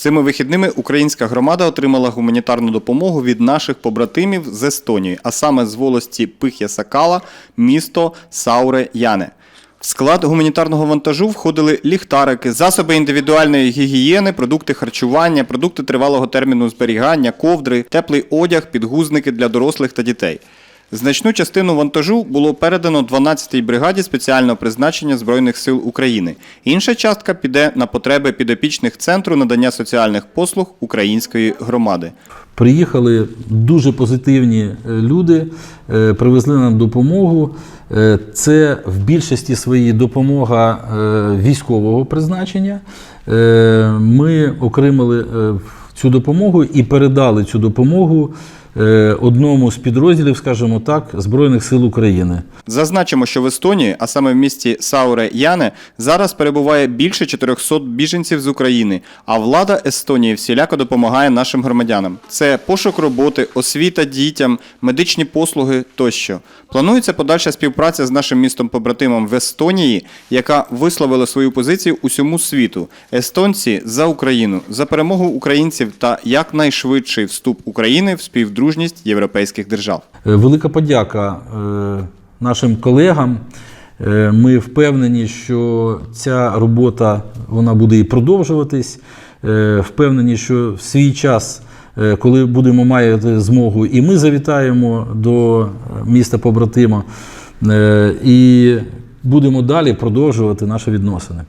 Цими вихідними українська громада отримала гуманітарну допомогу від наших побратимів з Естонії, а саме з волості Пихя Сакала, місто Сауре Яне. В склад гуманітарного вантажу входили ліхтарики, засоби індивідуальної гігієни, продукти харчування, продукти тривалого терміну зберігання, ковдри, теплий одяг, підгузники для дорослих та дітей. Значну частину вантажу було передано 12-й бригаді спеціального призначення Збройних сил України. Інша частка піде на потреби підопічних центру надання соціальних послуг української громади. Приїхали дуже позитивні е, люди, е, привезли нам допомогу. Е, Це в більшості своїй допомога військового призначення. Ми окремили е, цю допомогу і передали цю допомогу одному з підрозділів, скажімо так, Збройних сил України. Зазначимо, що в Естонії, а саме в місті Сауре Яне, зараз перебуває більше 400 біженців з України, а влада Естонії всіляко допомагає нашим громадянам. Це пошук роботи, освіта дітям, медичні послуги тощо. Планується подальша співпраця з нашим містом побратимом в Естонії, яка висловила свою позицію усьому світу. Естонці за Україну, за перемогу українців та якнайшвидший вступ України в співдружність європейських держав. Е, Велика подяка е, нашим колегам. Е, Ми впевнені, що ця робота вона буде і продовжуватись. Впевнені, що в свій час, коли будемо мати змогу, і ми завітаємо до міста побратима і будемо далі продовжувати наші відносини.